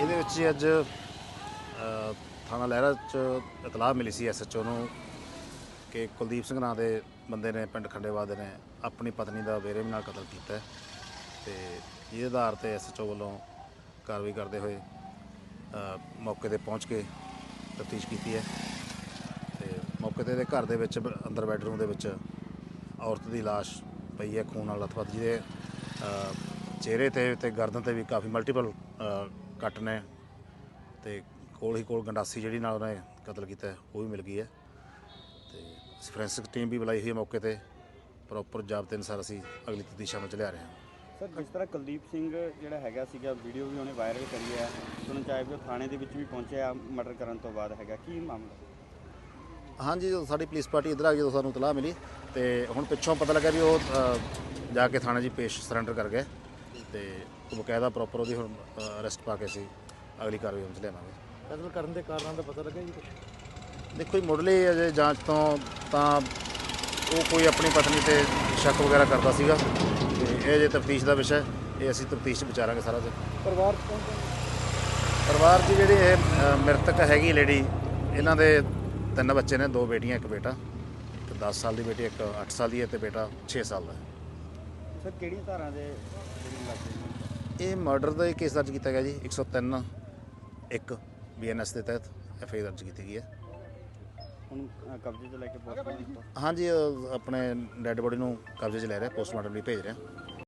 ਇਹਦੇ ਵਿੱਚ ਅੱਜ ਥਾਣਾ ਲਹਿਰਾ ਚ ਇਤਲਾਹ ਮਿਲੀ ਸੀ ਐਸਐਚਓ ਨੂੰ ਕਿ ਕੁਲਦੀਪ ਸਿੰਘ ਨਾਂ ਦੇ ਬੰਦੇ ਨੇ ਪਿੰਡ ਖੰਡੇਵਾਦ ਦੇ ਨੇ ਆਪਣੀ ਪਤਨੀ ਦਾ ਬੇਰਹਿਮੀ ਨਾਲ ਕਤਲ ਕੀਤਾ ਹੈ ਤੇ ਇਹਦੇ ਆਧਾਰ ਤੇ ਐਸਐਚਓ ਵੱਲੋਂ ਕਾਰਵਾਈ ਕਰਦੇ ਹੋਏ ਮੌਕੇ ਤੇ ਪਹੁੰਚ ਕੇ ਤਫਤੀਸ਼ ਕੀਤੀ ਹੈ ਤੇ ਮੌਕੇ ਤੇ ਇਹਦੇ ਘਰ ਦੇ ਵਿੱਚ, ਅੰਦਰ ਬੈਡਰੂਮ ਦੇ ਵਿੱਚ ਔਰਤ ਦੀ ਲਾਸ਼ ਪਈ ਹੈ ਖੂਨ ਨਾਲ ਲਥਪਥ ਜਿਹਦੇ ਚਿਹਰੇ ਤੇ ਤੇ ਗਰਦਨ ਤੇ ਵੀ ਕਾਫੀ ਮਲਟੀਪਲ ਕੱਟ ਨੇ ਤੇ ਕੋਲ ਹੀ ਕੋਲ ਗੰਡਾਸੀ ਜਿਹੜੀ ਨਾਲ ਉਹਨੇ ਕਤਲ ਕੀਤਾ ਉਹ ਵੀ ਮਿਲ ਗਈ ਹੈ। ਤੇ ਫੋਰੈਂਸਿਕ ਟੀਮ ਵੀ ਬੁਲਾਈ ਹੋਈ ਹੈ ਮੌਕੇ ਤੇ। ਪ੍ਰੋਪਰ ਜਾਬਤੇ ਅਨੁਸਾਰ ਅਸੀਂ ਅਗਲੀ ਅਮਲ ਚ ਲਿਆ ਰਹੇ ਹਾਂ। ਸਰ ਜਿਸ ਤਰ੍ਹਾਂ ਕੁਲਦੀਪ ਸਿੰਘ ਜਿਹੜਾ ਹੈਗਾ ਸੀਗਾ ਵੀਡੀਓ ਵੀ ਉਹਨੇ ਵਾਇਰਲ ਕਰੀ ਹੈ। ਸੁਣਨ ਚ ਆਇਆ ਵੀ ਉਹ ਥਾਣੇ ਦੇ ਵਿੱਚ ਵੀ ਪਹੁੰਚਿਆ ਮਰਡਰ ਕਰਨ ਤੋਂ ਬਾਅਦ ਹੈਗਾ ਕੀ ਮਾਮਲਾ? ਹਾਂਜੀ ਜਦੋਂ ਸਾਡੀ ਪੁਲਿਸ ਪਾਰਟੀ ਇੱਧਰ ਆ ਗਈ ਜਦੋਂ ਸਾਨੂੰ ਇਤਲਾਹ ਮਿਲੀ। ਤੇ ਹੁਣ ਪਿੱਛੋਂ ਪਤਾ ਲੱਗਾ ਵੀ ਉਹ ਜਾ ਕੇ ਥਾਣੇ 'ਚ ਪੇਸ਼ ਸਰੈਂਡਰ ਕਰ ਗਏ। ਤੇ ਬਕਾਇਦਾ ਪ੍ਰੋਪਰ ਉਹਦੀ ਹੁਣ ਅਰੈਸਟ ਪਾ ਕੇ ਅਸੀਂ ਅਗਲੀ ਕਾਰਵਾਈ ਵਿੱਚ ਲਿਆਵਾਂਗੇ। ਕਤਲ ਕਰਨ ਦੇ ਕਾਰਨਾਂ ਦਾ ਪਤਾ ਲੱਗਾ ਜੀ ਕੁਛ? ਦੇਖੋ ਜੀ ਮੁੱਢਲੀ ਅਜੇ ਜਾਂਚ ਤੋਂ ਤਾਂ ਉਹ ਕੋਈ ਆਪਣੀ ਪਤਨੀ ਤੇ ਸ਼ੱਕ ਵਗੈਰਾ ਕਰਦਾ ਸੀਗਾ। ਤੇ ਇਹ ਜੇ ਤਫਤੀਸ਼ ਦਾ ਵਿਸ਼ਾ ਹੈ, ਇਹ ਅਸੀਂ ਤਫਤੀਸ਼ 'ਚ ਵਿਚਾਰਾਂਗੇ ਸਾਰਾ ਜੀ ਪਰਿਵਾਰ ਚ ਕੌਣ ਪਰਿਵਾਰ ਦੀ ਜਿਹੜੀ ਇਹ ਮ੍ਰਿਤਕ ਹੈਗੀ ਲੇਡੀ ਇਹਨਾਂ ਦੇ ਤਿੰਨ ਬੱਚੇ ਨੇ ਦੋ ਬੇਟੀਆਂ ਇੱਕ ਬੇਟਾ। ਇੱਕ 10 ਸਾਲ ਦੀ ਬੇਟੀ ਇੱਕ 8 ਸਾਲ ਦੀ ਹੈ ਤੇ ਬੇਟਾ 6 ਸਾਲ ਦਾ ਹੈ। ਸਰ ਧਾਰਾਂ ਦੇ ਇਹ ਮਰਡਰ ਦਾ ਕੇਸ ਦਰਜ ਕੀਤਾ ਗਿਆ ਜੀ 103 1 ਬੀਐਨਐਸ ਦੇ ਤਹਿਤ ਐਫਆਈ ਦਰਜ ਕੀਤੀ ਗਈ ਹੈ। ਹੁਣ ਅ, ਕਬਜ਼ੇ 'ਚ ਲੈ ਕੇ ਪੋਸਟਮਾਰਟਮ ਹਾਂਜੀ ਅ, ਆਪਣੇ ਡੈੱਡ ਬੋਡੀ ਨੂੰ ਕਬਜ਼ੇ 'ਚ ਲੈ ਰਿਹਾ ਪੋਸਟਮਾਰਟਮ ਲਈ ਭੇਜ ਰਿਹਾ।